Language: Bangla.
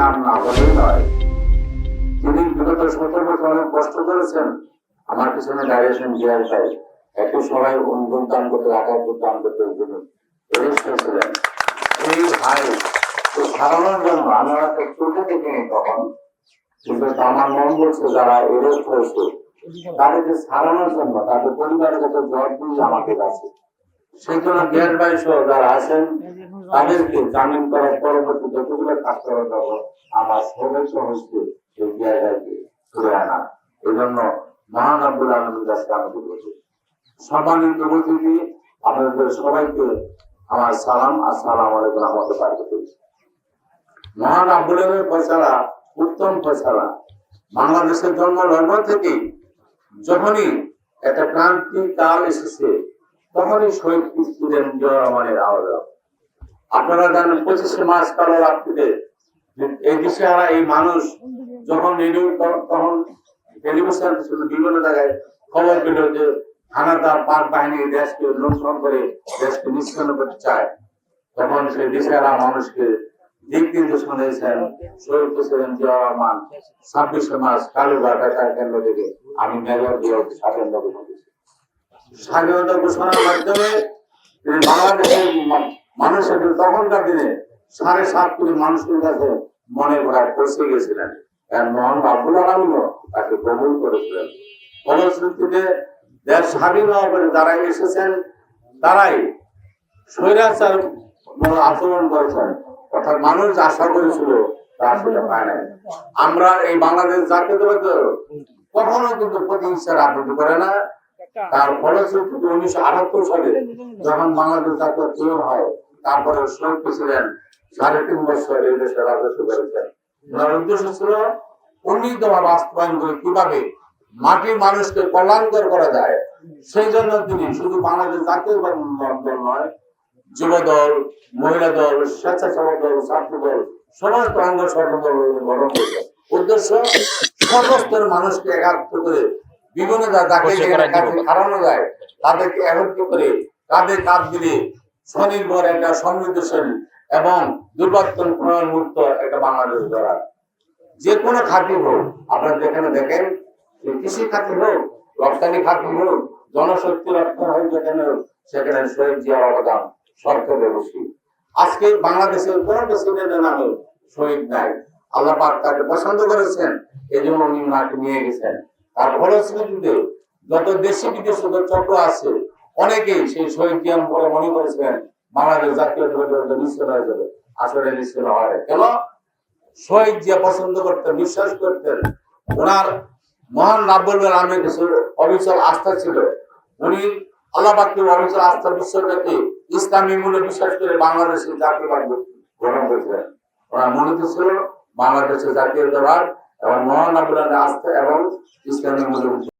নাম না বলেই নয়। তিনি বিগত সতেরো বছর অনেক কষ্ট করেছেন। আমার পিছনে ডাইরেকশন জিয়ার ভাই। একটু সবাই অনুদান দান করতে, রাখার দান করতে এরেস্ট এই ভাই সারানোর জন্য আমি হয়তো চোখে তখন। কিন্তু আমার মন বলছে যারা এরেস্ট হয়েছে, তাদেরকে সারানোর জন্য, তাদের পরিবারের কাছে আমাকে কাছে জন্য বলছি, সম্মানিত উপস্থিতি আপনাদের সবাইকে আমার সালাম, আসসালাম আলাইকুম আমাকে পাঠিয়ে দিয়েছি মহান আব্দুল ফয়সালা উত্তম ফয়সালা। বাংলাদেশের জন্ম লগ্ন থেকে যখনই একটা ক্রান্তি কাল এসেছে তখনই শহীদ স্টুডেন্ট রহমানের আওয়াজ আপনারা জানেন পঁচিশে মার্চ কালো রাত্রিতে এই দেশে হারা এই মানুষ যখন রেডিও তখন টেলিভিশন বিভিন্ন জায়গায় খবর পেল যে হানাদার পাক বাহিনী দেশকে লুণ্ঠন করে দেশকে নিষ্কন্ন করতে চায়। তখন সেই দেশেরা মানুষকে দিক নির্দেশনা দিয়েছেন শহীদ প্রেসিডেন্ট জিয়া রহমান। ছাব্বিশে মার্চ বেতার কেন্দ্র থেকে আমি মেয়র দিয়ে করেছি স্বাধীনতা ঘোষণার মাধ্যমে বাংলাদেশের মানুষের তখনকার দিনে সাড়ে সাত কোটি মানুষের কাছে মনে করা পৌঁছে গেছিলেন। মোহন আব্দুল আলমিনও তাকে কবুল করেছিলেন। ফলশ্রুতিতে দেশ স্বাধীন যারা এসেছেন, তারাই স্বৈরাচার আচরণ করেছেন। অর্থাৎ মানুষ আশা করেছিল আমরা এই বাংলাদেশ জাতীয়তাবাদ কখনো কিন্তু প্রতিহিংসার রাজনীতি করে না। তার ফলশ্রুতিতে উনিশশো আটাত্তর সালে যখন বাংলাদেশ জাতীয় তৈরি হয়, তারপরে শহীদ প্রেসিডেন্ট সাড়ে তিন বছর এই দেশে রাজত্ব করেছেন। ওনার উদ্দেশ্য ছিল উন্নীতভাবে বাস্তবায়ন করে কীভাবে মাটির মানুষকে কল্যাণকর করা যায়, সেই জন্য তিনি শুধু বাংলাদেশ জাতীয় দল নয় যুব দল মহিলা দল স্বেচ্ছাসেবক দল ছাত্র দল সমস্ত অঙ্গ সংগঠন গঠন করেছেন। উদ্দেশ্য, সমস্তর মানুষকে একাত্ম করে বিভিন্ন। হারানো যায়। তাদেরকে একত্র করে কাঁধে কাঁধ দিলে স্বনির্ভর একটা সমৃদ্ধশীল এবং দুর্বর্তন প্রণয়ন মুক্ত একটা বাংলাদেশ গড়া যে কোনো খাতি হোক আপনারা যেখানে দেখেন কৃষি খাতি হোক রপ্তানি খাতি হোক জনশক্তি রক্ষা হোক যেখানে সেখানে শহীদ জিয়ার অবদান সরকারের বেশি। আজকে বাংলাদেশের কোন প্রেসিডেন্টের নামে শহীদ নাই? আল্লাহ পাক তাকে পছন্দ করেছেন এই জন্য উনি নিয়ে গেছেন। তার ফলশ্রুতিতে যত দেশি বিদেশি যত চক্র আছে, অনেকেই সেই শহীদ জিয়ার পরে মনে করেছিলেন, বাংলাদেশ জাতীয় দলের নিশ্চয় হয়ে যাবে। আসলে নিশ্চয় হয়। কেন? শহীদ জিয়া পছন্দ করতেন, বিশ্বাস করতেন। ওনার মহান রাব্বুল আলমের কিছু অবিচল আস্থা ছিল। উনি আল্লাহ পাককে অবিচল আস্থা বিশ্বাস রেখে ইসলামী মূল্য বিশ্বাস করে বাংলাদেশের জাতীয়বাদ গ্রহণ করেছিলেন। ওনার মূলত ছিল বাংলাদেশের জাতীয়তাবাদ এবং মহান আলমের আস্থা এবং ইসলামের মূল্য